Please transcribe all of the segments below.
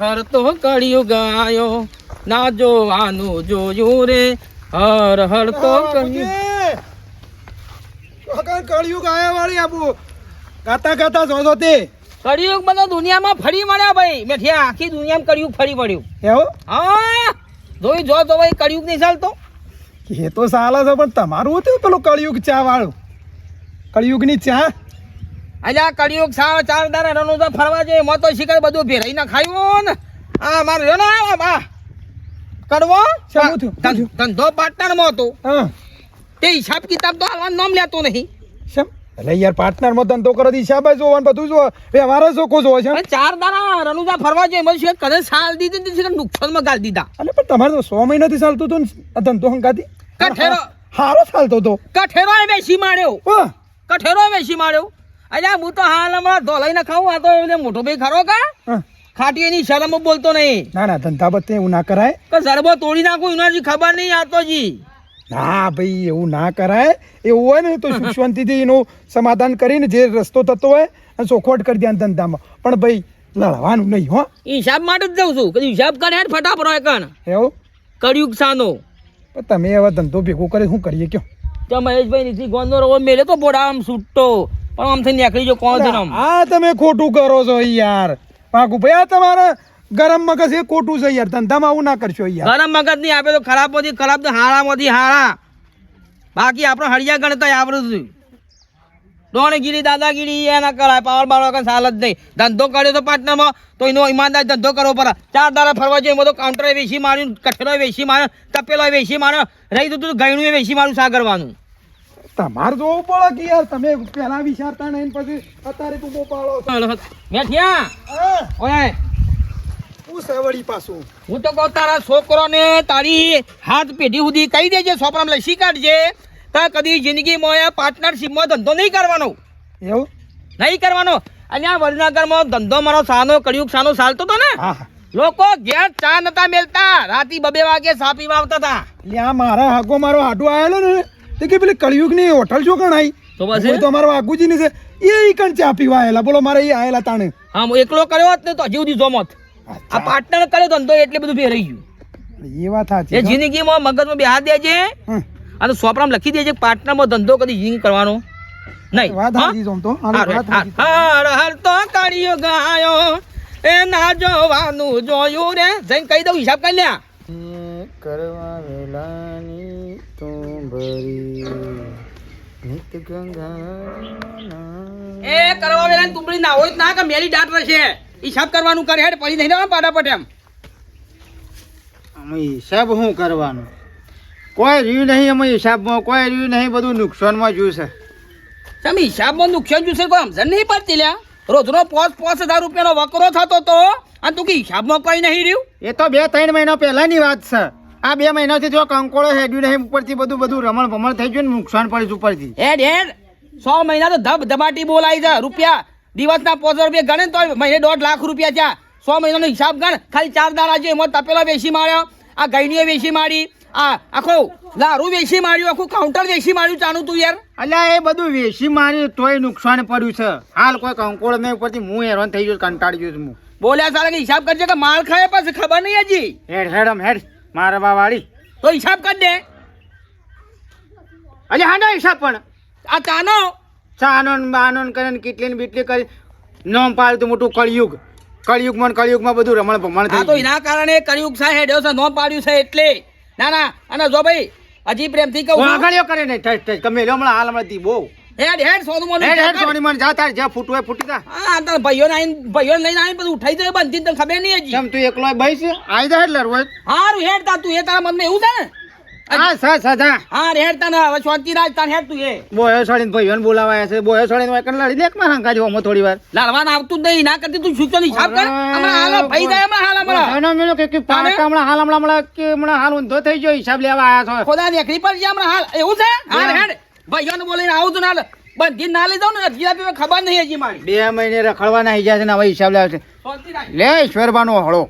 હર તો કળિયુગ આયો ના જોવાનું જોયું રે હર હર તો કળિયુગ કળિયુગ આયા વાળી આપું ગાતા ગાતા જો જો તે. કળિયુગ બધો દુનિયામાં ફરી મળ્યા ભાઈ. મેઠિયા આખી દુનિયામાં કળિયુગ ફરી પડ્યું એવું? હા જોઈ જો તો ભાઈ કળિયુગ નહીં ચાલતો. એ તો સાલા છે પણ તમારું હતું પેલું કળિયુગ ચા વાળું કળિયુગની ચા? અલ્યા કળિયુગ સાવ ચાર દારા રનો તો ફરવા જઈએ. મોતો શિકાર બધું ભેરાઈ ને ખાયું ને. આ મારે રહ્યો ને બા થયું? ધંધો પાર્ટનરમાં હતો. તે હિસાબ કિતાબ તો આવવાનું નામ લેતો નહીં. શેમ એટલે યાર પાર્ટનરમાં ધંધો કરો તો હિસાબ જ જોવાનું બધું જો વ્યવહાર જ ચોખ્ખો જોવો છે. ચાર દારા રનુજા ફરવા જઈએ. મને શું કદે સાલ દીધી ને નુકસાનમાં ગાળ દીધા. એટલે પણ તમારે તો સો મહિનાથી ચાલતું હતું ને ધંધો હંગાતી કઠેરો હારો ચાલતો હતો. કઠેરો એ બેસી માર્યો. કઠેરો એ બેસી માર્યો. અલ્યા હું તો હાલ હમણાં ધોલાઈ ને ખાવું આ તો એને મોટો ભાઈ ખરો કા. ખાટી એની શરમ બોલતો નહીં. ના ના ધંધા બત્તે એવું ના કરાય. કે સરબો તોડી નાખું એનાથી ખબર નહીં આતો જી. ના ભાઈ એવું ના કરાય. એવું હોય ને તો સુઃશાંતિથી એનું સમાધાન કરીને જે રસ્તો થતો હોય અને ચોખવટ કરી દે ધંધામાં. પણ ભાઈ લડવાનું નહીં હો. હિસાબ માટે જ જઉં છું. કે હિસાબ કરે હેડ ફટાફટ હોય કણ. એવું? કળિયુગ સાનો તમે હવે ધંધો ભેગો કરે શું કરીએ કયો? તો મહેશભાઈ નીતિ ગોંદો રવો મેલે તો બોડા આમ છૂટતો પણ આમ થઈને નીકળી જો કોણ છે આ તમે ખોટું કરો છો યાર. પાકું ભાઈ આ તમારા ગરમ મગજ એ ખોટું છે યાર. ધંધામાં આવું ના કરશો યાર. ગરમ મગજ નહીં આપે તો ખરાબ ખરાબમાંથી ખરાબ તો હારામાંથી હારા. બાકી આપણે હળિયા ગણતા આવડું છું ડોણગીરી દાદાગીરી એના કરાય. પાવર બાવર કઈ સાલ જ નહીં. ધંધો કર્યો તો પાર્ટનરમાં તો એનો ઈમાનદાર ધંધો કરવો પડે. ચાર દાડા ફરવા જોઈએ તો કાઉન્ટરે વેચી માર્યું કઠેરો વેચી માર્યો તપેલો વેચી માર્યો રહી તો તું ગયણું વેચી માર્યું સાગરવાનું. તમારે જોવું પડે કે યાર તમે પેલા વિચારતા નહીં ને પછી અત્યારે બૂમો પાડો. મેઠિયા ઓય હું વળી પાછું. હું તો કહું તારા છોકરોને તારી હાથ પેઢી સુધી કહી દેજે છોકરાને લસી કાઢજે. તો કદી જિંદગીમાં પાર્ટનરશીપમાં ધંધો નહીં કરવાનો. એવું? નહીં કરવાનો. અને આ વડનગરમાં ધંધો મારો સાનો કળિયુગ સાનો ચાલતો હતો ને. હા હા. લોકો ઘેર ચા નતા મેલતા. રાતી બબે વાગે સાપી વાવતા આવતા હતા. આ મારા હાગો મારો હાડો આવેલો ને. તે કે પેલી કળિયુગની હોટલ જો ગણાય? તો બસ કોઈ તો અમારો વાઘુજી ની છે. એ ઈ કણ ચા પીવા આયેલા બોલો મારે એ આયેલા તાણે. હા હું એકલો કર્યો હોત ને તો હજી સુધી જોમત. આ પાર્ટનર કર્યો ધંધો એટલે બધું ફેરાઈ ગયું. એ વાત સાચી એ જિંદગીમાં મગજમાં બેહા દેજે છે અને સોપરામ લખી દેજે પાર્ટનરમાં ધંધો કદી જિંદગી કરવાનો નહીં. વાત હા? સાચી જોમ તો. હારું, તો કાળિયો ગાયો. એ ના જોવાનું જોયું રે. જઈને કહી દઉં હિસાબ કરી લ્યા. કરવા વેલાની તું ભરી નિત ગંગા એ કરવા વેલા તુંબડી ના હોય ના કે મેલી દાંત રહેશે. હિસાબ કરવાનું કરે હેડ પડી નહીં પાડા પટ એમ. અમે હિસાબ શું કરવાનો? કોઈ રહ્યું નહીં અમે હિસાબમાં કોઈ રહ્યું નહીં બધું નુકસાનમાં જ્યું છે તમે હિસાબમાં નુકસાન જોશે કોઈ સમજણ નહીં પડતી લ્યા. રોજનો પાંચ પાંચ હજાર રૂપિયાનો વકરો થતો તો અને તું કે હિસાબમાં કોઈ નહીં રહ્યું? એ તો બે ત્રણ મહિના પહેલાની વાત છે. આ બે મહિનાથી જો કંકોળો હેડ્યું નહીં ઉપરથી બધું બધું રમણ ભમણ થઈ ગયું ને નુકસાન પડ્યું છે ઉપરથી. હેડ હેડ. સો મહિના તો ધબ ધબાટી બોલાઈ છે. રૂપિયા દિવસના પાંચસો રૂપિયા ગણે તો મહિને દોઢ લાખ રૂપિયા થયા. સો મહિનાનો હિસાબ ગણ. ખાલી ચાર દાડા છે એમાં તપેલો વેચી માર્યો આ ગઈડીઓ વેચી મારી આ આખો લારું વેચી માર્યું આખું કાઉન્ટર વેચી માર્યું ચાનું તું યાર. અલ્યા એ બધું વેચી માર્યું તોય નુકસાન પડ્યું છે. હાલ કોઈ કંકોળ મેં ઉપરથી હું હેરાન થઈ ગયો કંટાળી ગયો છું બોલ્યા સારા હિસાબ કરજે કે માલ ખાય પછી ખબર નહીં હજી? હેડ હેડમ હેડ. મારવા વાળી તો હિસાબ કર દે. અલ્યા હાનો હિસાબ પણ. આ ચાનો. ચાનો ને બાનો ને કરે ને કેટલી ને બીટલી કરી. નોમ પાડતું મોટું કળિયુગ. કળિયુગમાં ને કળિયુગમાં બધું રમણ ભમણ થાય તો એના કારણે કળિયુગ સાહેબ હેડ્યો છે નો પાડ્યું છે એટલે. ના ના અને જો ભાઈ હજી પ્રેમથી કહું આગળ કરે ને ઠસ ઠસ લ્યો હમણાં હાલ હમણાં દી બહુ. હેડ હેડ સોનું મોનું હેડ હેડ સોની મન જા તાર જા ફૂટવે ફૂટી જા. હા તાર ભાઈઓને આઈને ભાઈઓને લઈને આવીને બધું ઉઠાઈ જાય બંધી તને ખબર નહીં હજી. જેમ તું એકલો ભાઈ છે? આઈ જા હેડ લરવો હારું હેડ તા તું એ તારા મનમાં એવું છે ને? હા સા સજા હા હેડ તને હવે શાંતિ રાજ તાર હેડ તું એ. બોયો છોડીને ભાઈઓને બોલાવાયા છે બોયો છોડીને વાય કન લડી લે માં હંકા જો થોડી વાર. લડવાન આવતું જ નહીં ના કરતી તું સૂચો હિસાબ કર. હમણાં હાલો ભાઈ જાય હમણાં હાલ હમણાં. બધાનો મેલો કે કે પાકા હમણાં હાલ હમણાં હમણાં કે હમણાં હાલ ઊંધો થઈ ગયો હિસાબ લેવા આયા છો. ખોદા નીકળી પડશે હમણાં હાલ એવું છે? હાર હેડ. ભાઈઓને બોલીને આવું તું ના બંધી ના લઈ જાઉં ને હજી આપી ખબર નહીં હજી મારી. બે મહિને રખડવાના હિજા છે ને હવે હિસાબ લેવા છે લે ઈશ્વરબાનો હળો.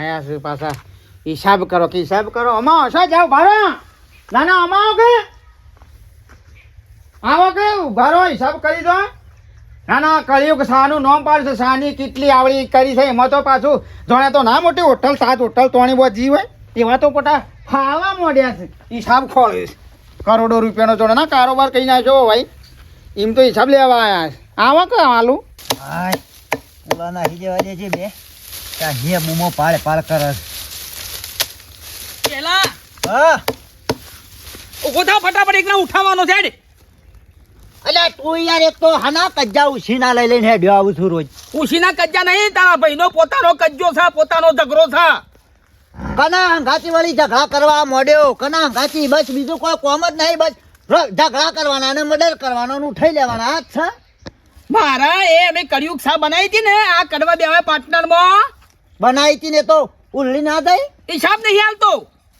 આયા છે પાછા. હિસાબ કરો કે હિસાબ કરો. અમા હશો? જાવ ભારો ના ના અમા આવો કે? આવો કે? ઊભા હિસાબ કરી દો. ના ના કળિયુગ શાનું નોમ પાડશે. શાની કેટલી આવડી કરી છે એમાં તો પાછું જોણે તો ના મોટી હોટલ સાત હોટલ તોણી જી હોય. એવા તો પોતા ફાવા મોડ્યા છે. હિસાબ ખોળે છે. કરોડો રૂપિયાનો જોડે ના કારોબાર કઈ નાખ્યો ભાઈ? એમ તો હિસાબ લેવા આવ્યા છે. આવા કે હાલું હાય ઓલા નાખી દેવા દે છે બે. ત્યાં હે બૂમો પાડ પાડ કરે. પેલા હા? ઊભો થાવ ફટાફટ એકને ઉઠાવવાનો છે હેડ. અલ્યા તું યાર એક તો હાના કજ્જા ઉછીના લઈ લઈને હેડ્યો આવું છું રોજ. ઉછીના કજ્જા નહીં તારા ભાઈનો પોતાનો કજ્જો છે પોતાનો ઝઘડો છે. કના હંગાતી વાળી ઝઘડા કરવા મોડ્યો કના હંગાતી બસ બીજું કોઈ કોમ જ નહીં બસ ઝઘડા કરવાના અને મર્ડર કરવાનો ઉઠાઈ લેવાના. આ જ છે? મારા એ અમે કળિયુગ સા બનાવી હતી ને આ કડવા દેવાય પાર્ટનરમાં. બનાવી હતી ને તો ઉલ્લી ના દઈ? હિસાબ નહીં હાલતો.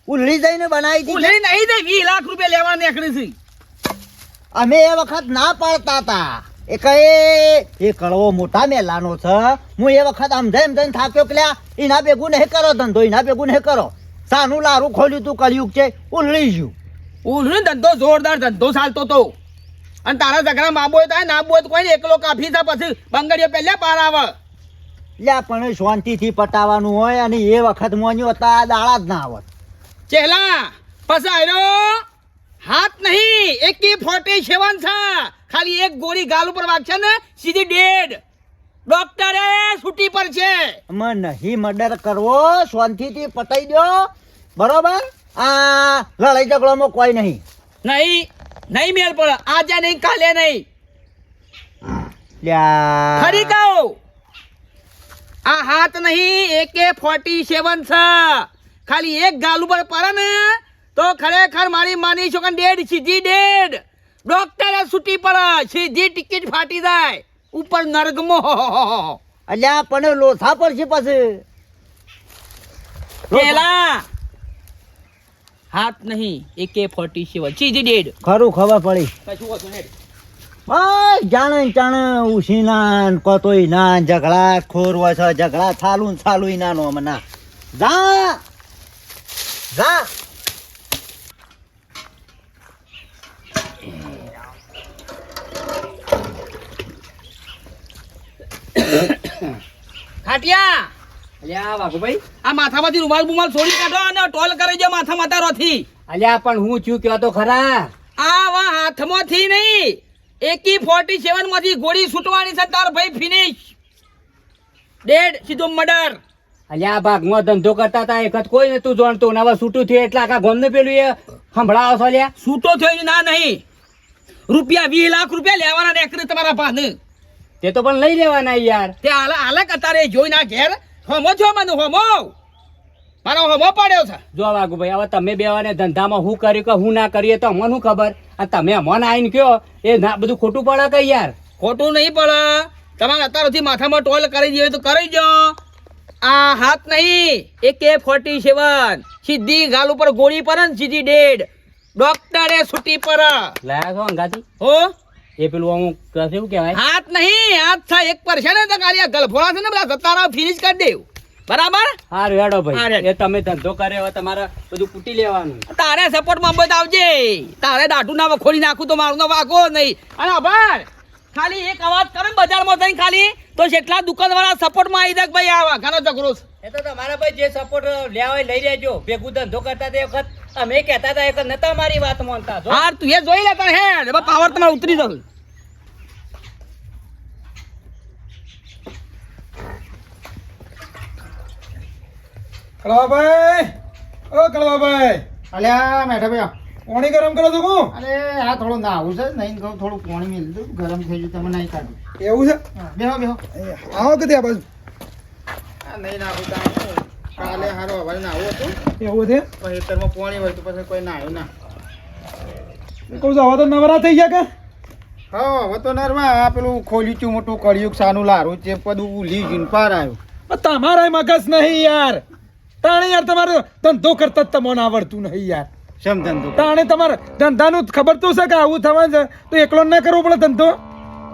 ઉલ્લી જઈને બનાવી હતી ઉલ્લી નહીં જાય વીસ લાખ રૂપિયા લેવા નીકળી છે અમે એ વખત ના પાડતા હતા. એ કહે એ કડવો મોટા મેલાનો છે. હું એ વખત આમ જેમ જઈને થાક્યો કે એના ભેગું નહીં કરો ધંધો એના ભેગું નહીં કરો. સાનું લારું ખોલ્યું તું કળિયુગ છે ઉલળી ગયું. ઉલળી ધંધો જોરદાર ધંધો ચાલતો તો. અને તારા ઝઘડા માબો હોય થાય ના બોય તો કોઈ એકલો કાફી થાય પછી બંગડીઓ પહેલા પાર આવે. લ્યા પણ શાંતિથી પટાવાનું હોય અને એ વખત મોન્યું હતા દાળા જ ના આવત ચેલા પછી આયરો હાથ નહીં એકી ફોર્ટી સેવન છે. ખાલી એક ગોળી ગાલ ઉપર વાગશે ને સીધી ડેડ. ડોક્ટરે છૂટી પર છે. અમે નહીં મર્ડર કરવો શાંતિથી પતાઈ દો. બરોબર? આ લડાઈ ઝઘડામાં કોઈ નહીં. નહીં નહીં મેળ પડે. આજે નહીં કાલે નહીં. લ્યા. ખરી કહું. આ હાથ નહીં એકે ફોર્ટી સેવન છે. ખાલી એક ગાલ ઉપર પડે ને તો ખરેખર મારી માની છો કે ડેડ સીધી ડેડ. ડોક્ટરે છૂટી પડે સીધી ટિકિટ ફાટી જાય. ઉપર નર્ગમો. અલ્યા પણ લોથા પડશે પછી. પેલા. હાથ નહીં એકે ફોર્ટી સેવન સીધી ડેડ. ખરું ખબર પડી. કશું હોતું. બસ જાણે જાણે ઉસી નાન કોતોય ના ને ઝઘડા ખોર હોય છે ઝઘડા ચાલુ ને નાનો મના જા. જા. ખાટિયા! અલ્યા વાઘુભાઈ. આ માથામાંથી રૂમાલ બુમાલ છોડી કાઢો અને ટોલ કરી દે માથા માથારોથી અલ્યા પણ હું છું કયો તો ખરા. આ વા હાથમાંથી નહીં. એકી ફોર્ટી સેવનમાંથી ગોળી છૂટવાની છે તાર ભાઈ ફિનિશ ડેડ સીધો મર્ડર અલ્યા આ ભાગમાં ધંધો કરતા હતા એક જ કોઈ નતું જાણતું. નવા હવે છૂટું થયું એટલે આખા ગોમને પેલું એ સંભળાવો છો અલ્યા. છૂટો થયો ના નહીં. રૂપિયા વીસ લાખ રૂપિયા લેવાના રેકરી તમારા પાસે તે તો પણ લઈ લેવાના યાર. તે હાલ હાલે કતારે જોઈ ના ઘેર હોમો છો મને હોમો! મારો હોમો પડ્યો છે. જો વાઘુભાઈ હવે તમે બેવાને ધંધામાં હું કર્યું કે હું ના કરીએ તો અમને શું ખબર? અને તમે અમને આવીને કયો એ ના બધું ખોટું પડે કે યાર? ખોટું નહીં પડે. તમારે અત્યારથી માથામાં ટોલ કરી દઈએ તો કરી દો. આ હાથ નહીં એ કે ફોર્ટી સેવન. સીધી ગાલ ઉપર ગોળી પર સીધી ડેડ. ડોક્ટરે છૂટી પર લાયા છો અંગાથી? હો? એ પેલું અમુક કહેશે એવું કહેવાય? હાથ નહીં હાથ થાય. એક પર છે ને તો કાલે આ ગલફોડા છે ને બધા સત્તારા ફિનિશ કરી દેવ. બરાબર? હારું હેડો ભાઈ. એ તમે ધંધો કરે હવે તમારે બધું કૂટી લેવાનું. તારે સપોર્ટમાં બધા આવજે. તારે દાઢું ના ખોલી નાખું તો મારું વાગો નહીં. અને આભાર ખાલી એક અવાજ કરે ને બજારમાં થઈને ખાલી. તો જેટલા દુકાનવાળા સપોર્ટમાં આવી જાય ભાઈ આ ઘણો ઝઘડો એ તો તમારા ભાઈ જે સપોર્ટ લેવા હોય લઈ લેજો. ભેગું ધંધો કરતા તે વખત અમે કહેતા હતા એક નતા મારી વાત માનતા જો હા. તું એ જોઈ લે તારે હે પાવર તમારે ઉતરી જશે. કળવાભાઈ! ઓ કળવાભાઈ! અલ્યા મેઠા ભાઈ પાણી ગરમ કરો છો હું અરે આ થોડું નાવું છે નહીં કહું થોડું પાણી મેળ દઉં. ગરમ થઈ ગયું તમે નહીં કાઢું. એવું છે? હા, બેહો બેહો. એ, આવો કે ત્યાં બાજુ. નહીં નાખું તો કાલે હારો હવે નાવું હતું એવું છે? ખેતરમાં પાણી હોય તો પછી કોઈ ના કહું છું હવે તો નવરા થઈ ગયા કે? હા હવે તો નરવા આ પેલું ખોલ્યું છું મોટું કળિયુગ સાનું લારું છે બધું ઉલી જીન પાર આવ્યું. તમારા મગજ નહીં યાર. તાણે યાર તમારો ધંધો કરતા જ તમને આવડતું નહીં યાર. શમ ધંધો તાણે તમારે ધંધાનું ખબર તો છે કે આવું થવાનું છે. તો એકલો ના કરવો પડે ધંધો.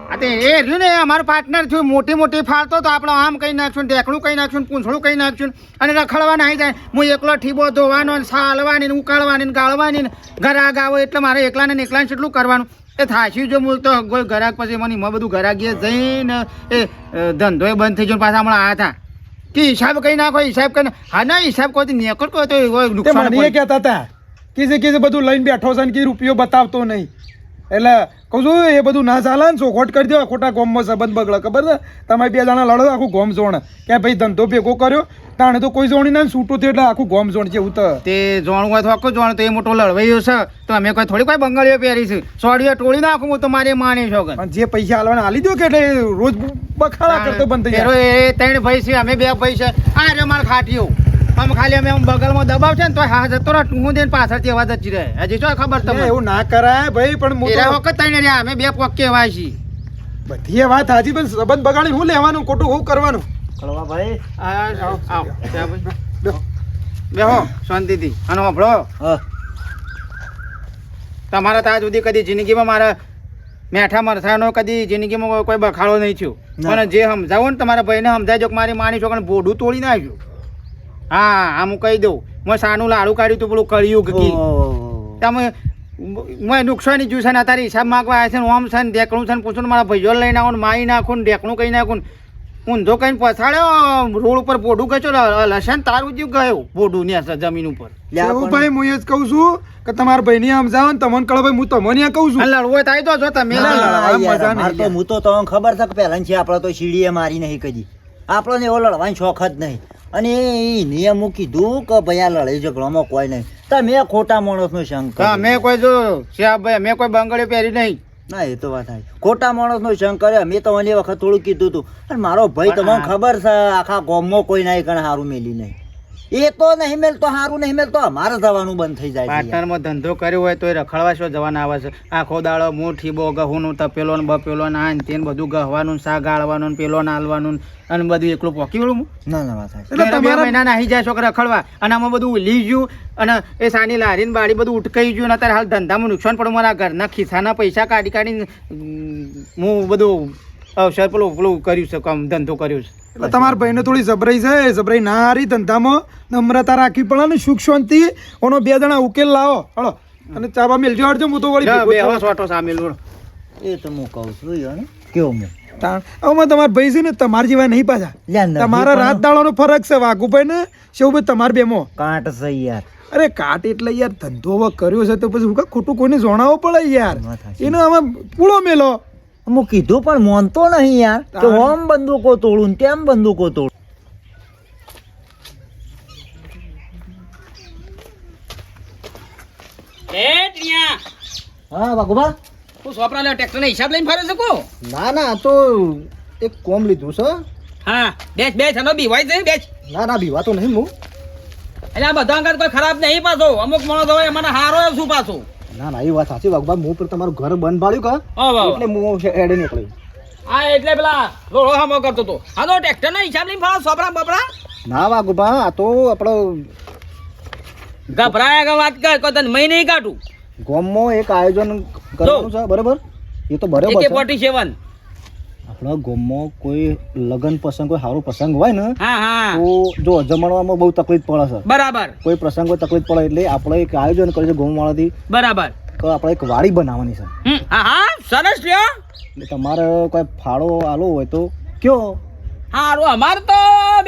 તે એ રહ્યું ને અમારો પાર્ટનર થયું મોટી મોટી ફાળતો તો આપણે આમ કઈ નાખશું ને ઢેકણું કઈ નાખશું ને પૂંછડું કઈ નાખશું અને રખડવાના આવી જાય. હું એકલો ઠીબો ધોવાનો ને સાલવાની ને ઉકાળવાની ને ગાળવાની ને ઘર આગ આવો એટલે મારે એકલાને ને એકલાને કેટલું કરવાનું? એ થાશ્યું જો મૂળ તો કોઈ ઘરાક પછી મને એમાં બધું ઘરાકીએ જઈને એ ધંધો એ બંધ થઈ ગયો પાછા હમણાં આ હતા કે હિસાબ કઈ નાખો હિસાબ કઈ હા ના હિસાબ કોઈ નીકળ કોઈ તો નુકસાન કહેતા હતા કીધે કીધે બધું લઈને બેઠો છે ને કે રૂપિયો બતાવતો નહીં. એટલે કહું છું એ બધું ના ચાલે ને ખોટ કરી દો ખોટા ગોમમાં સંબંધ બગડે ખબર છે? તમે બે જણા લડો આખું ગોમ જોણ. કે ભાઈ ધંધો ભેગો કર્યો તાણે તો કોઈ જોણી ના છૂટું થયું એટલે આખું ગોમ જોણ છે ઉતર. તો જોણું હોય તો આખું જોણ તો એ મોટો લડવાઈયો છે. તો અમે કોઈ થોડી કોઈ બંગાળીઓ પહેરી છે. સોડીઓ ટોળી નાખું હું તો મારે માની છો પણ જે પૈસા હાલવાના હાલી દો કે એટલે રોજ બખાડા કરતો બંધ થઈ જાય. ત્રણ ભાઈ છે અમે બે ભાઈ છે. આ રે માર ખાટીઓ. આમ ખાલી અમે આમ બગલમાં દબાવ છે ને તો હા જતો રહે ટૂંકું દઈને પાછળથી અવાજ જ રહે હજી શું ખબર તમને? એવું ના કરાય ભાઈ પણ મોટા વખત તઈને રહ્યા અમે બે પોક કહેવાય છીએ. બધી એ વાત હાજી પણ સંબંધ બગાડી હું લેવાનું ખોટું હું કરવાનું? કળવા ભાઈ. આવ આવો, આવો. ત્યાં બેહો શાંતિથી. અને સાંભળો હા. તમારા ત્યાં સુધી કદી જિંદગીમાં મારા મેઠા મરસાનો કદી જિંદગીમાં કોઈ બખાડો નહીં થયો. પણ જે સમજાવો ને તમારા ભાઈને સમજાવજો કે મારી માની છોકરાને બોઢું તોડી નાખ્યું. હા આમ હું કહી દઉં. મેં સાનું લાડુ કાઢ્યું હતું પેલું કળિયુગ કી તમે મેં નુકસાન જ્યું છે ને અત્યારે હિસાબ માગવા આવ્યા છે ને ઓમ છે ને ઢેકણું છે ને પૂછું ને મારા ભાઈઓ લઈ નાખું ને મારી નાખું ને ઢેકણું કહી નાખું ઊંધો કઈ પછાડ્યો રોડ ઉપર પોડું ખેંચો લસે ને તારું જ ગયો પોડું ને જમીન ઉપર. લે એવું ભાઈ હું એ જ કહું છું કે તમારા ભાઈને સમજાવો ને તમને કળો ભાઈ હું તમને કહું છું. લડવો થાય તો જો તમે. ના, ના, ના, હું તો તમને ખબર છે કે પહેલા છે આપણે તો શીડીએ મારી નહીં કદી. આપણને એવો લડવાનો શોખ જ નહીં. અને એ નિયમો કીધું કે ભાઈ આ લડાઈ ઝઘડોમાં કોઈ નહીં. તમે ખોટા માણસનો શંક કર્યો. મેં કોઈ જો શ્યાભાઈ મેં કોઈ બંગડી પહેરી નહીં. ના એ તો વાત થાય ખોટા માણસનો શંક કર્યો. મેં તમને વખત થોડું કીધું હતું અને મારો ભાઈ તમને ખબર છે આખા ગોમમાં કોઈ નહીં કણ સારું મેલી નહીં. એ તો નહીં મેલતો સારું નહીં મેલતો. અમારે જવાનું બંધ થઈ જાય પાર્ટનરમાં ધંધો કર્યો હોય તો એ રખડવા શું જવાના આવે છે? આખો દાડો મું ઠીબો ગહુનું તપેલો ને બપેલો ને આ ને તે બધું ગહવાનું શાક ગાળવાનું પેલો ને હાલવાનું અને બધું એકલું પોકી વળું ના ના વાત એટલે તમારા- મહિના નાહી જાય છોકરા રખડવા. અને આમાં બધું ઉલી ગયું અને એ સાની લારીને બાળી બધું ઉટકાઈ ગયું અને અત્યારે હાલ ધંધામાં નુકસાન પડે મારા ઘરના ખિસ્સાના પૈસા કાઢી કાઢીને હું બધું અવસર પેલું પેલું કર્યું છે કામ ધંધો કર્યો છે. એટલે તમારા ભાઈને થોડી જબરાઈ છે જબરાઈ ના હારી ધંધામાં નમ્રતા રાખવી પડે ને સુખ શાંતિ. ઓનો બે જણા ઉકેલ લાવો. હળો અને ચાબા મેલજો હાડજો હું તો વળી બે હવા સોટો સામેલ વળો. એ તો હું કહું છું યાર. કેવો આમાં તમારા ભાઈ છે ને તમારા જેવા નહીં પાછા. તમારા રાત દાડાનો ફરક છે વાઘુભાઈ ને શિવભાઈ તમાર બેમાં? કાંટ છે યાર. અરે કાટ એટલે યાર ધંધો કર્યો છે તો પછી હું ખોટું કોઈને જોણાવો પડે યાર. એનો આમાં પૂળો મેલો. હું કીધું પણ માનતો નહીં યાર. કે ઓમ બંદૂકો તોડું ને તેમ બંદૂકો તોડું. હા બાગુભા તું સોપરા લે ટ્રેક્ટર હિસાબ લઈને ફરે શકો ના ના તો એક કોમ લીધું છે. હા બેચ બેચ હનો બીવાય છે બેચ ના ના બીવા તો નહીં હું. એટલે આ બધા અંગત કોઈ ખરાબ નહીં પાછો. અમુક માણસ હોય મને હારો શું પાછું? ના ના એ વાત સાચી વાઘુબા હું પણ તમારું ઘર બંધ પાડ્યું કા? એટલે હું એડે નીકળ્યું. હા એટલે પેલા રોડો હામો કરતો હતો હા તો ટ્રેક્ટર ના હિસાબ લઈને ફાળો સોપરા બપરા. ના વાઘુબા આ તો આપણો ગભરાયા કે વાત કર કોઈ તને મહી નહીં કાઢું. ગામમાં એક આયોજન કરવાનું છે બરોબર? એ તો બરોબર એકે છે. ફોર્ટી સેવન આપણા ગામમાં કોઈ લગ્ન પ્રસંગ કોઈ સારો પ્રસંગ હોય ને તો જો જમણવામાં બહુ તકલીફ પડે છે. બરાબર. કોઈ પ્રસંગ હોય તકલીફ પડે એટલે આપણે એક આયોજન કરીએ છીએ ગામવાળાથી. બરાબર. તો આપણે એક વાડી બનાવવાની છે. હા હા. સરસ લ્યો. એટલે તમારે કોઈ ફાળો આલો હોય તો કયો. હારું અમાર તો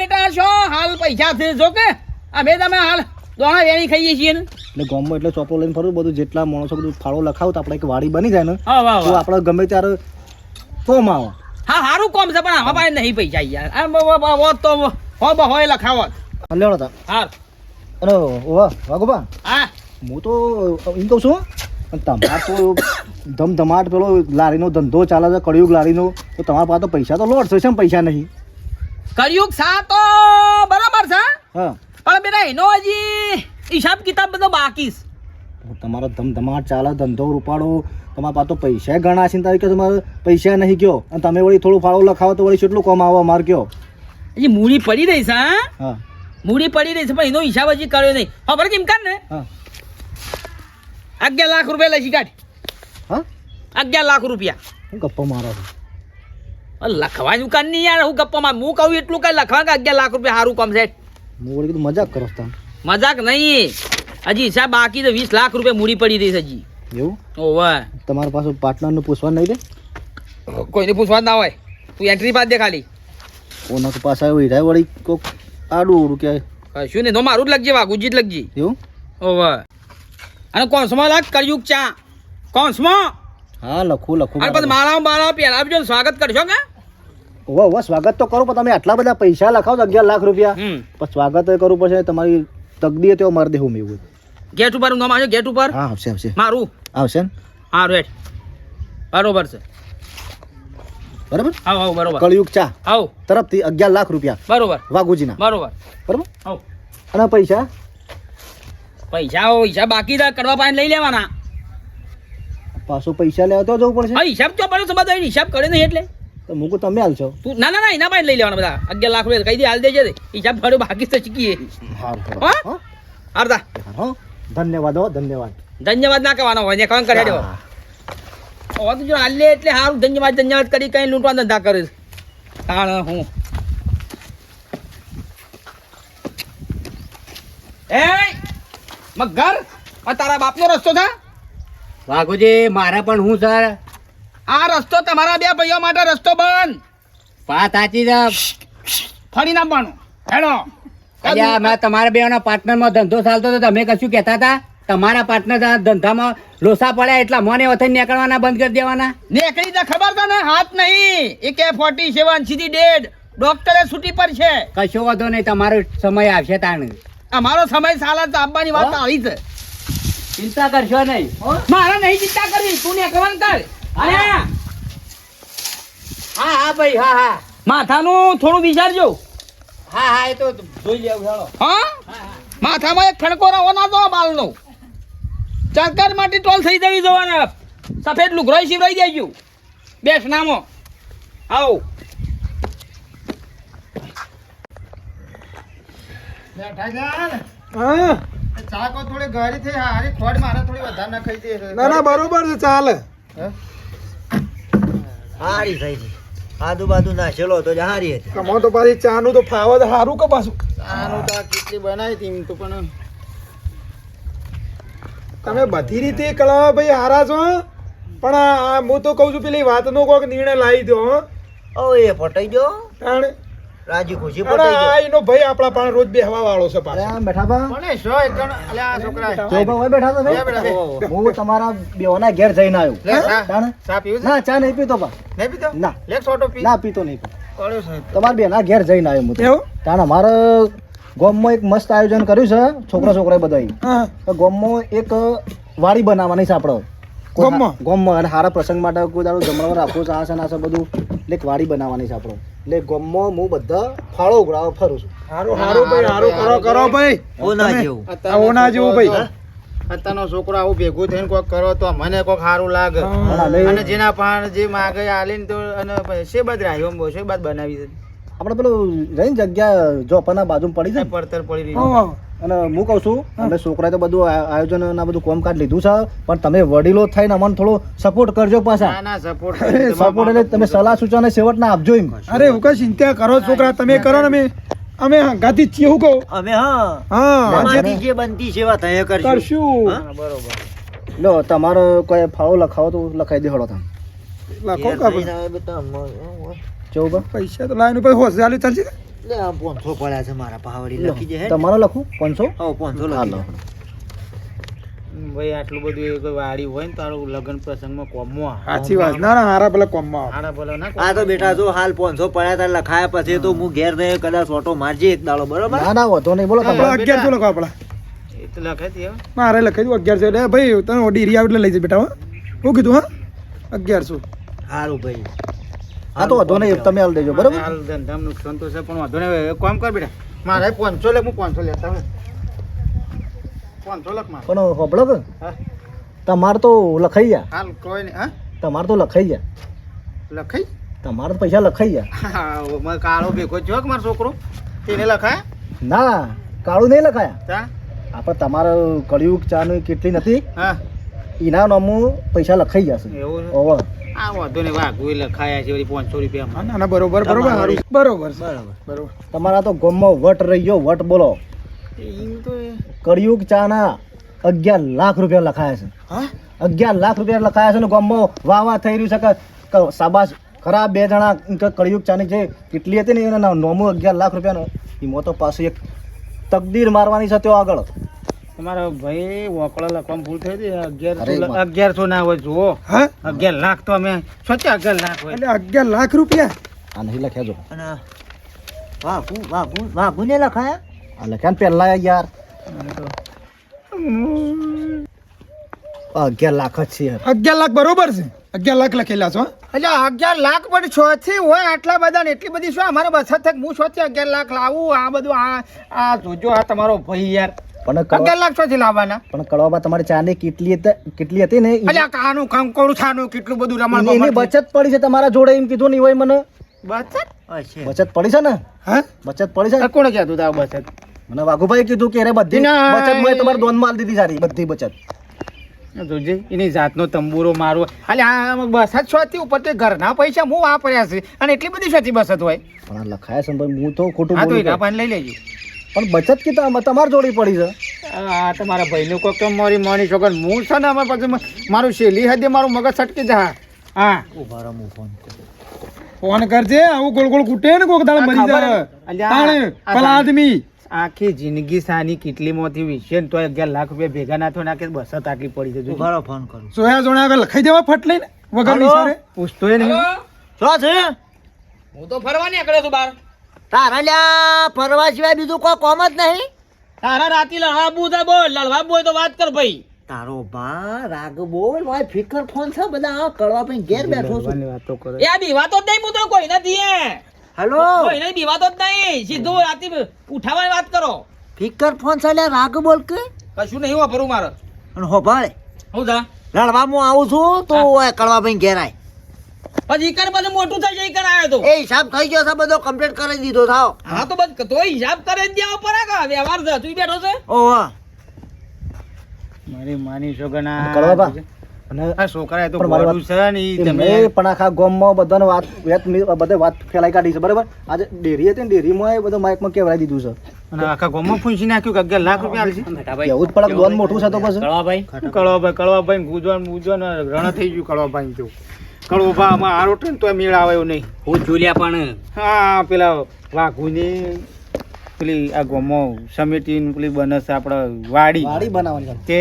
બેટા છો હાલ પૈસા છે જો કે. અમે તમે હાલ દોણા વેણી ખાઈએ છીએ ને. એટલે ગામમાં એટલે ચોપડો લઈને ફરું બધું જેટલા માણસો બધું ફાળો લખાવ તો આપણે એક વાડી બની જાય ને. તો આપણે ગમે ત્યારે ફોર્મ આવે હા હારું કોમ છે પણ આમાં પાસે નહીં પૈસા યાર. હોત તો હો બ હોય લખાવો અને લેવડો તા. હાર અરે ઓવા વાગોબા હા. હું તો એમ કહું છું તમારે તો ધમધમાટ પેલો લારીનો ધંધો ચાલે છે કળિયુગ લારીનો તો તમારા પાસે તો પૈસા તો લોટ છે શેમ પૈસા નહીં. કળિયુગ સા તો બરાબર છે હા. પણ બેટા એનો હજી હિસાબ કિતાબ બધો બાકી છે. તમારો ધમધમાટ ચાલે ધંધો રૂપાડો તમારા પાસે તો પૈસા ઘણા છે તારી કે તમારે પૈસા નહીં કયો. અને તમે વળી થોડું ફાળો લખાવો તો વળી કેટલું કમાવો અમારે કયો. હજી મૂડી પડી રહી છે હા? મૂડી પડી રહી છે પણ એનો હિસાબ હજી કર્યો નહીં. ખબર કેમ કાઢ ને અગિયાર લાખ રૂપિયા લઈ કાઢ. હા? અગિયાર લાખ રૂપિયા. હું ગપ્પો મારો લખવાનું કાન નહીં યાર હું ગપ્પામાં હું કહું એટલું કઈ લખવા કે અગિયાર લાખ રૂપિયા સારું કામ છે. હું વળી કીધું મજાક કરો મજાક નહીં. હજી હિસાબ બાકી તો વીસ લાખ રૂપિયા મૂડી પડી રહી છે હજી. એવું? ઓવે તમારા પાસે પાર્ટનરનું પૂછવા નહીં દે? કોઈને પૂછવા ના હોય. તું એન્ટ્રી પાસ દે ખાલી. ઓના પાસે આવ્યો હીરા વળી કોક આડું ઓડું કે શું નહીં તો મારું જ લગજે વાઘુજી જ લગજી એવું? ઓવે અને કોન્સમાં લાગ કળયુગ ચા. કોન્સમાં? હા લખું લખું અરે પછી મારા. મારા પહેલા આપજો સ્વાગત કરશો કે? ઓવા ઓવા સ્વાગત તો કરું પણ તમે આટલા બધા પૈસા લખાવો અગિયાર લાખ રૂપિયા. પણ સ્વાગત એ કરવું પડશે તમારી તકદીએ તેઓ મારી દેવું મેં એવું ગેટ ઉપર નામ આવજો ગેટ ઉપર? હા આવશે આવશે. મારું. આવશે ને હા રેટ બરોબર છે. બરાબર? આવો આવો બરોબર. કળયુગ ચા. આવો. તરફથી અગિયાર લાખ રૂપિયા. બરોબર. વાઘુજીના. બરોબર. બરાબર? આવો. અને પૈસા? પૈસા પૈસા બાકી કરવા પાસે લઈ લેવાના. પાછો પૈસા લેવા તો જવું પડશે. હિસાબ તો પડે બધા હિસાબ કરે નહીં એટલે. તો મૂકું તમે હાલશો તું ના ના ના એના પાસે લઈ લેવાના બધા. અગિયાર લાખ રૂપિયા કહી દે હાલ દેજે. હિસાબ પડ્યો બાકી તો શીખીએ? હા હો. ધન્યવાદ હો ધન્યવાદ. ધન્યવાદ ના કહેવાનો હોય ને કોણ કરી દેવો હા. હવે તો જો હાલ એટલે સારું ધન્યવાદ ધન્યવાદ કરી કઈ લૂંટવા ધંધા કરીશ કારણ હું. એ મગર આ તારા બાપનો રસ્તો છે? વાઘુજી મારે પણ હું સર આ રસ્તો તમારા બે ભાઈઓ માટે રસ્તો બંધ. વાત સાચી છે. ફરી નાખવાનું. હેડો. તમારા બે પાર્ટનરમાં ધંધો ચાલતો તો તમે કશું કહેતા હતા? તમારા પાર્ટનર ધંધામાં લોસા પડ્યા એટલા મને વથન નીકળવાના બંધ કરી દેવાના? નીકળી તો ખબર ને હાથ નહીં. એ કે ફોર્ટી સેવન સીધી ડેડ. ડોક્ટરે છૂટી પર છે કશો વધો નહીં તમારો સમય આવશે તાણ. અમારો સમય સાલા તો આપવાની વાત આવી છે. ચિંતા કરશો નહીં. મારે નહીં ચિંતા કરવી. તું ને કહેવાનું કર. અરે હા. હા ભાઈ હા હા. માથાનું થોડું વિચારજો. હા હા એ તો જોઈ લેવું ચાલો હા? માથામાં એક ફણકો રહો ના તો બાલનો. ચક્કર માટે ટોલ થઈ જવી જવાના. સફેદ લુગરોય શિવરાઈ દેજો. બેસ નામો. આવો. ચાકો થોડી ગાડી થઈ હારી ખોડ મારે થોડી વધારે ના ખાઈ દે ના ના બરોબર છે ચાલે. હારી થઈ ગઈ આજુબાજુ નાખેલો તો હારી હતી. કમો તો પાછી ચાનું તો ફાવ તો સારું કે પાછું? આનું તો કેટલી બનાવી હતી તો પણ તમે બધી રીતે કળવા ભાઈ હારા છો પણ હું તો કહું છું પેલી વાતનો કોઈક નિર્ણય લાવી દો ઓ એ પટાઈ ગયો તાણે? રાજી ખુશી અને આ એનો ભાઈ આપણા પાસે રોજ બેહવા વાળો છે પાછો. બેઠા બા કોને? છો શો એક જણ અલ્યા આ છોકરા જો બા બેઠા તો ભાઈ. બેઠા, હું તમારા બેઓના ઘેર જઈને આવ્યો. ચા પીવું ના ચા નહીં પીતો બા. નહીં પીતો? ના. લે છોટો પી. ના પીતો નહીં તમારા બેના ઘેર જઈને આવ્યો હું તાણે અમારે ગામમાં એક મસ્ત આયોજન કર્યું છે છોકરા છોકરા બધા ગોમમાં એક વાડી બનાવવાની છે આપણે. ગોમમાં? ગોમમાં અને સારા પ્રસંગ માટે કોઈ દાડો જમણવાર રાખવું છે આ છે ને આ છે બધું. એટલે એક વાડી બનાવવાની છે આપણે. એટલે ગોમમાં હું બધા ફાળો ઉગડાવ ફરું છું. હારું હારું ભાઈ હારું કરો કરો ભાઈ. આ ઓના જેવું ભાઈ. અત્યારનો છોકરો આવું ભેગું થઈને કોક કરો તો મને કોક સારું લાગે. અને જેના પાણ જે માગે આલીને તો અને શેબાદ રાખ્યો શેબાદ બનાવી છે. આપણે પેલું રહીને જગ્યા જોપાના બાજુ પડી જાય પડતર પડી રહી. હા. અને હું કહું છું અમે છોકરાએ તો બધું આયોજન ના બધું કોમકાજ લીધું છે પણ તમે વડીલો થઈને અમને થોડો સપોર્ટ કરજો પાછા. ના સપોર્ટ સપોર્ટ એટલે તમે સલાહ સૂચન સેવટ ના આપજો એમ. અરે હું કઈ ચિંતા કરો છોકરા તમે કરો ને અમે અમે હંગાથી જ છીએ હું કહું. અમે હા. હા. જે બનતી સેવા તમે કરશું. બરોબર. લો તમારો કોઈ ફાળો લખાવો તો લખાઈ દે હળો તમે. લખો ચૌબા પૈસા તો લાવીને પછી હોશ ચાલુ ચાલશે જાય તમારો લખું પાંચસો. લખો ભાઈ આટલું બધું એ કોઈ વાડી હોય ને તારું લગ્ન પ્રસંગમાં કોમમાં. સાચી વાત. ના ના હારા ભલે કોમમાં હારા ભલે ના આ તો બેટા જો હાલ પાંચસો પડ્યા તાર લખાયા પછી તો હું ઘેર રહે કદાચ ઓટો મારજે એક દાડો બરોબર? ના ના વધો નહીં બોલો તમે. અગિયારસો લખો આપણા. લખે છે. મારે લખાઈ દઉં અગિયારસો. એટલે ભાઈ તને ઓડી રિયા એટલે લઈ જાય બેટા હું. કીધું હા? અગિયારસો. સારું ભાઈ. હા તો વાંધો નહીં તમે હાલ દેજો બરાબર? હાલ ધંધામાં નુકસાન તો છે પણ વાંધો નહીં કામ કર બેટા. મારે પાંચસો લે હું પાંચસો લેતા પાંચસો લખ મારે પણ હોબળો કે? તમારે તો લખાઈ ગયા. હાલ કોઈ નહીં હા? તમારે તો લખાઈ ગયા. લખાઈ? તમારે પૈસા લખાઈ ગયા. હા કાળો ભેગો થયો કે મારો છોકરો? તેને લખાય? ના કાળું નહીં લખાયા. આપણે તમારે કળિયુગ ચાનું કેટલી નથી. હા. એના નામું પૈસા લખાઈ જશે એવું છે? આ વાંધો નહીં વાઘું એ લખાયા છે પાંચસો રૂપિયા ના ના બરોબર બરોબર બરોબર બરોબર. તમારા તો ગમમાં વટ રહી ગયો વટ બોલો. એમ તો એ- કળિયુગ ચાના અગિયાર લાખ રૂપિયા લખાયા છે. અગિયાર લાખ રૂપિયા લખાયા છે ને ગામમાં વાહ વાહ થઈ રહ્યું છે કે કે ખરા બે જણા કળિયુગ ચાની જે કેટલી હતી ને એના નોમું અગિયાર લાખ રૂપિયાનો એમાં તો પાછું એક તકદીર મારવાની છે ત્યાં આગળ. તમારો ભાઈ વોકળો લખવામાં ભૂલ થઈ હતી? અગિયારસો અગિયારસો ના હોય જુઓ. હા? અગિયાર લાખ તો અમે સોચ્યા અગિયાર લાખ હોય? એટલે અગિયાર લાખ રૂપિયા? આ નહીં લખ્યા જો. અને વાઘુ ને લખાયા? આ લખ્યા ને પહેલા યાર. અગિયાર લાખ જ છે અગિયાર લાખ બરોબર છે. અગિયાર લાખ લખેલા છો હા? એટલે અગિયાર લાખ પણ છોથી હોય આટલા બધા ને એટલી બધી શું? અમારે બસ થાય હું સોચી અગિયાર લાખ લાવું? આ બધું આ આ જોજો આ તમારો ભાઈ યાર. પણ અગિયાર લાખ છોથી લાવવાના? પણ કડવાબા તમારે ચાની કેટલી હતી કેટલી હતી ને એટલે કાનું કંકોડું છાનું કેટલું બધું રમણ એની બચત પડી છે તમારા જોડે એમ કીધું નહીં હોય મને. બચત? બચત પડી છે ને? હા? બચત પડી છે ને? કોણ કહેતું તા બચત? મને વાઘુભાઈ કીધું કે અરે બધી બચત મેં તમારે દોન માલ દીધી સારી બધી બચત. જોજે એની જાતનો તંબુરો મારો અલે આ બસત છોથી ઉપર તે ઘરના પૈસા હું વાપર્યા છે? અને એટલી બધી છોથી બસત હોય? પણ લખાયા છે હું તો ખોટું હા તો એના. પાન લઈ લેજો. પણ બચત કે તમારે જોડે પડી છે? આ તમારા ભાઈનું કોક તો મારી મોની છોકર હું છે ને અમારે પછી મારું શેલી હદે મારું મગજ છટકી જા હા. ઊભા રહો, હું ફોન ફોન કરજે આવું ગોળ ગોળ કૂટે ને કોક દાડે મરી જાય. અલ્યા, તાણે પેલા આદમી. આખી જિંદગી સાની કેટલી મોતી વિશે ને તો અગિયાર લાખ રૂપિયા ભેગા ના થયો નાખે બસત આટલી પડી છે. ઊભા ફોન કરો. સોયા જોણા આગળ લખાઈ દેવા ફટ લઈને વગર પૂછતો નહીં. શું છે? હું તો ફરવાની નીકળ્યો છું બાર. તારા લ્યા ફરવા સિવાય બીજું કોઈ કોમ જ નહીં? તારા રાતી લડવા છે બોલ લડવા હોય તો વાત કર ભાઈ. તારો બા રાગ બોલ મારે ફિકર ફોન છે બધા કરવા કડવા પછી ઘેર બેઠો છું. વાતો કરે. એ આ બીવાતો જ નહીં હું કોઈ નથી એ હેલો? કોઈ નહીં બીવાતો જ નહીં. સીધું રાતી ઉઠાવવાની વાત કરો. ફિકર ફોન છે લ્યા રાગ બોલ કે? કશું નહીં વાપરું મારે. અને હોભાળ હું જા. લડવા હું આવું છું તો કડવા ભાઈ ઘેર આય. પછી ઈકર બધું મોટું થઈ જાય ઈકર આવ્યો તો. એ હિસાબ થઈ ગયો છે બધો કમ્પ્લીટ કરી દીધો થાવ. હા તો બસ તો હિસાબ કરે જ દેવા પર આ વ્યવહાર છે તું બેઠો છે? ઓહો મારી માની સોગના કરવા બા. અને આ છોકરા તો પણ છે ને ઈ તમે પણ આખા ગામમાં બધાને વાત વાત બધે વાત ફેલાઈ કાઢી છે બરાબર? આજે ડેરી હતી ને ડેરીમાં એ બધું માઇકમાં કેવાય દીધું છે. અને આખા ગામમાં ફૂંસી નાખ્યું કે અગિયાર લાખ રૂપિયા આલશે. એવું જ પડક દોન મોટું છે તો પછી? કળવાભાઈ. કળવાભાઈ? કળવાભાઈ ગુજવાન ગુજવાન રણ થઈ ગયું કળવાભાઈ તો. કળવાભા આમાં આરો ટ્રેન તો મેળ આવ્યો નહીં. હું ચૂલ્યા પણ. હા પેલા વાઘુની પેલી આ ગોમો સમિતિ પેલી બનસ આપણે વાડી. વાડી બનાવવાની તે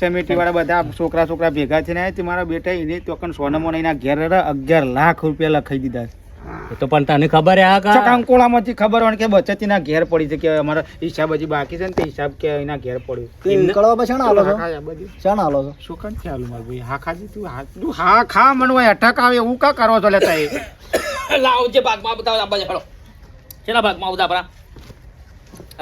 સમિતિ વાળા બધા છોકરા છોકરા ભેગા થઈને આવ્યા તે મારા બેટા એને તો સોનમો એના ઘેર અગિયાર લાખ રૂપિયા લખાઈ દીધા છે. એ તો પણ તને ખબર આ કા? ચકાંકોળામાંથી ખબર હોય કે બચતી ના ઘેર પડી છે કે અમારો હિસાબ હજી બાકી છે ને તે હિસાબ કે એના ઘેર પડ્યો. તે કળવા શાણા આલો છો? હા, આલો છો? શું કામ ચાલુ મારું ભાઈ? હા ખાજી તું હા. તું હા ખા મનવાય અટક આવે એવું કા કરો છો લેતા એ લાવ જે ભાગમાં બતાવો આંબા હેડો. કેટલા ભાગમાં આપણા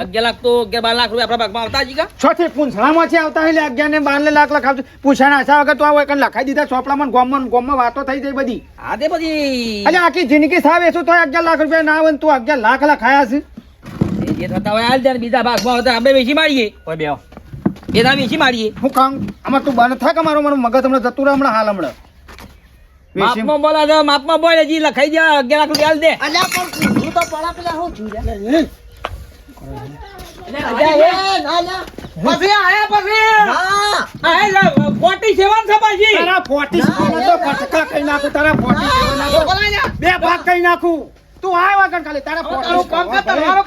અગિયાર લાખ તો અગિયાર બાર લાખ રૂપિયા આપણા ભાગમાં આવતા હજી કા? પૂંછડામાંથી આવતા એટલે અગિયાર ને બાર લાખ લખાવજો પૂછાણા આશા વગર તો આ હોય લખાઈ દીધા ચોપડામાં ને ગોમમાં ને ગોમમાં વાતો થઈ જાય બધી. હા તે પછી. એટલે આખી જિંદગી સાવ એસું તો અગિયાર લાખ રૂપિયા ના આવે ને અગિયાર લાખ લખાયા છે. જે જે થતા હોય હાલ જાય બીજા ભાગમાં આવતા આપણે વેચી મારીએ. કોઈ બે દાડા વેચી મારીએ. હું કામ આમાં તું બંધ થાય કે મારું મારું મગજ હમણાં જતું રહે હમણાં હાલ હમણાં? માપમાં બોલા છે માપમાં બોલે હજી લખાઈ દે અગિયાર લાખ રૂપિયા દે. અલ્યા પણ તો પડા પેલા હું છું બે ભાગ કઈ નાખું. તું આ વગર ખાલી તારા તારું કામ કર, ફોર્ટી તમારો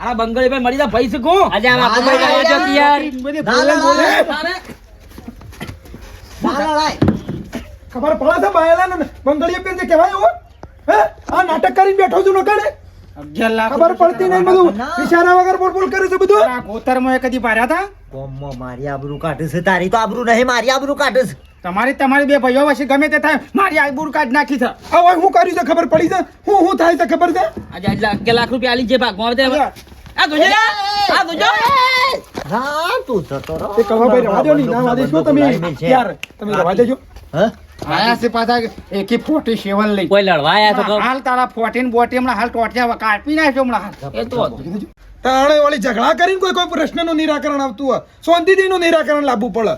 આ બંગડી ભાઈ મરી જા ભાઈ શકું આજે આ બાપુ ભાઈ જવા દો યાર બોલે બોલે ના. તારે ખબર પડે છે બાયલા ને બંગડીએ પેન જે કહેવાય હો હે? આ નાટક કરીને બેઠો છું નકડે અગિયાર લાખ ખબર પડતી નહીં બધું? ઇશારા વગર બોલ બોલ કરે છે બધું? તારા ગોતરમાં એ કદી ભર્યા હતા? કોમમાં મારી આબરૂ કાઢે છે તારી તો આબરૂ નહીં મારી આબરૂ કાઢે છે. તમારી તમારી બે ભાઈઓ વચ્ચે ગમે તે થાય મારી આઈબુર કાઢ નાખી છે. હવે હું કર્યું છે ખબર પડી છે? હું હું થાય છે ખબર છે? આજે અગિયાર લાખ રૂપિયા આલી જે ભાગમાં આવે આ જોજે આ દુજો હા તું જતો રહો. એ કવા ભાઈ રવા દો ની ના વાદે શું તમે? યાર તમે રવા દેજો. હા? આયા છે પાછા એકી ફોર્ટી સેવન લઈ. કોઈ લડવા આયા તો હાલ તારા ફોર્ટીન બોટી હમણાં હાલ ટોટિયા કાપી નાખ્યો હમણાં હાલ. એ તો તાણે વાળી ઝઘડા કરીને કોઈ કોઈ પ્રશ્નનું નિરાકરણ આવતું હોય. શાંતિથી નિરાકરણ લાવવું પડે.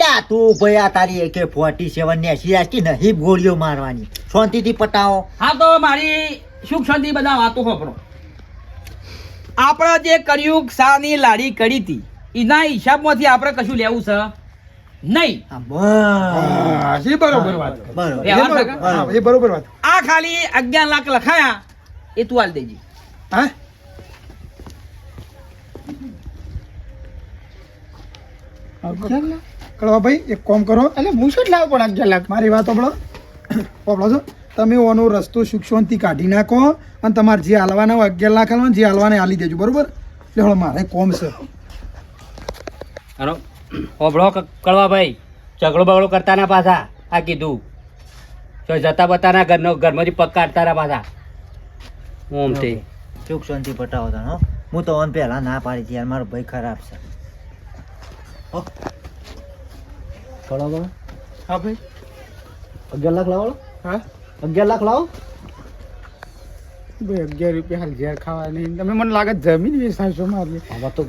લ્યા તું ભાઈ આ તારી એકે ફોર્ટી સેવન ને એસી આસી નહીં ગોળીઓ મારવાની. શાંતિથી પટાવો. હા તો મારી સુખ શાંતિ બધા વાતો ખબરો આપણે જે કર્યું સાની લાડી કરી હતી એના હિસાબમાંથી આપણે કશું લેવું છે નહીં. હા, બસ. હા, એ બરોબર વાત બરોબર. એ બરોબર. થકા? હા, એ બરોબર વાત. આ ખાલી અગિયાર લાખ લખાયા એ તું હાલ દેજે. હા? કળવાભાઈ એક કોમ કરો. એટલે હું શું જ પણ અગિયાર લાખ? મારી વાત સાંભળો. છો? તમે ઓનો રસ્તો સુખ શાંતિ કાઢી નાખો અને તમારે જે હાલવાના હોય અગિયાર લાખ હાલવાના જે હાલવાને હાલી દેજો બરોબર? એટલે હવે મારે કોમ છે. અરે હોભળો ક- કળવાભાઈ ઝઘડો બગડો કરતા ના પાછા આ કીધું. તો જતા બતાના ઘરનો ઘરમાંથી પગ કાઢતા ના પાછા ઓમથી ચૂક સુખ શાંતિ પટાવો તને, હું. તો ઓન પહેલા ના પાડી યાર મારો ભાઈ ખરાબ છે. હા. ભાઈ. અગિયાર લાખ લાવો. હા. અગિયાર લાખ લાવો. ભાઈ અગિયાર રૂપિયા હાલ ઝેર ખાવાની તમે મને લાગે જમીન વેચાશો મારી. આમાં તો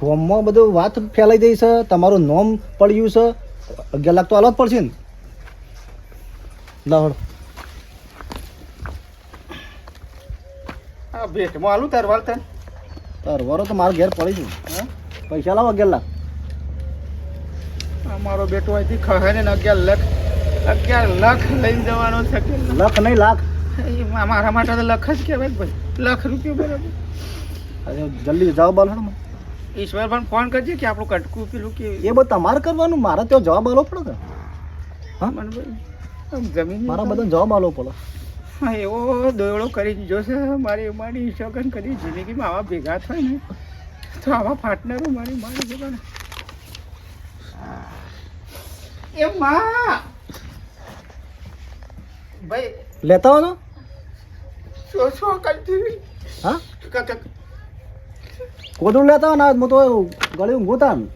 ગોમમાં બધું વાત ફેલાઈ ગઈ છે. તમારું નોમ પડ્યું છે. અગિયાર લાખ તો આલવા જ પડશે ને. લાવડ હા ભેટમાં હાલું તાર વરો તો મારા ઘેર પડી છું હા? પૈસા લાવો અગિયાર લાખ. મારો બેટો અહીંથી ખહે ને અગિયાર લાખ. અગિયાર લાખ લઈને જવાનો છે લખ નહીં લાખ. મારા માટે તો લખ જ કહેવાય ભાઈ. લાખ રૂપિયા બરાબર. અરે જલ્દી જવાબ આલો ને ઈશ્વર પણ ફોન કરજે કે આપણું કટકું પેલું કે એ બધું તમારે કરવાનું મારે ત્યાં જવાબ આલો પડે કે? હા? મને ભાઈ જમીન મારા બધા જવાબ આલો પડે. હા એવો દોયડો કરી દીધો છે મારી મારી શોગન કરી જિંદગીમાં આવા ભેગા થાય ને તો આવા પાર્ટનરો મારી મારી જગા એ માં! ભાઈ લેતા હો? હા કોદરું લેતા હો ને હું તો ગળી ઊંઘું તા ને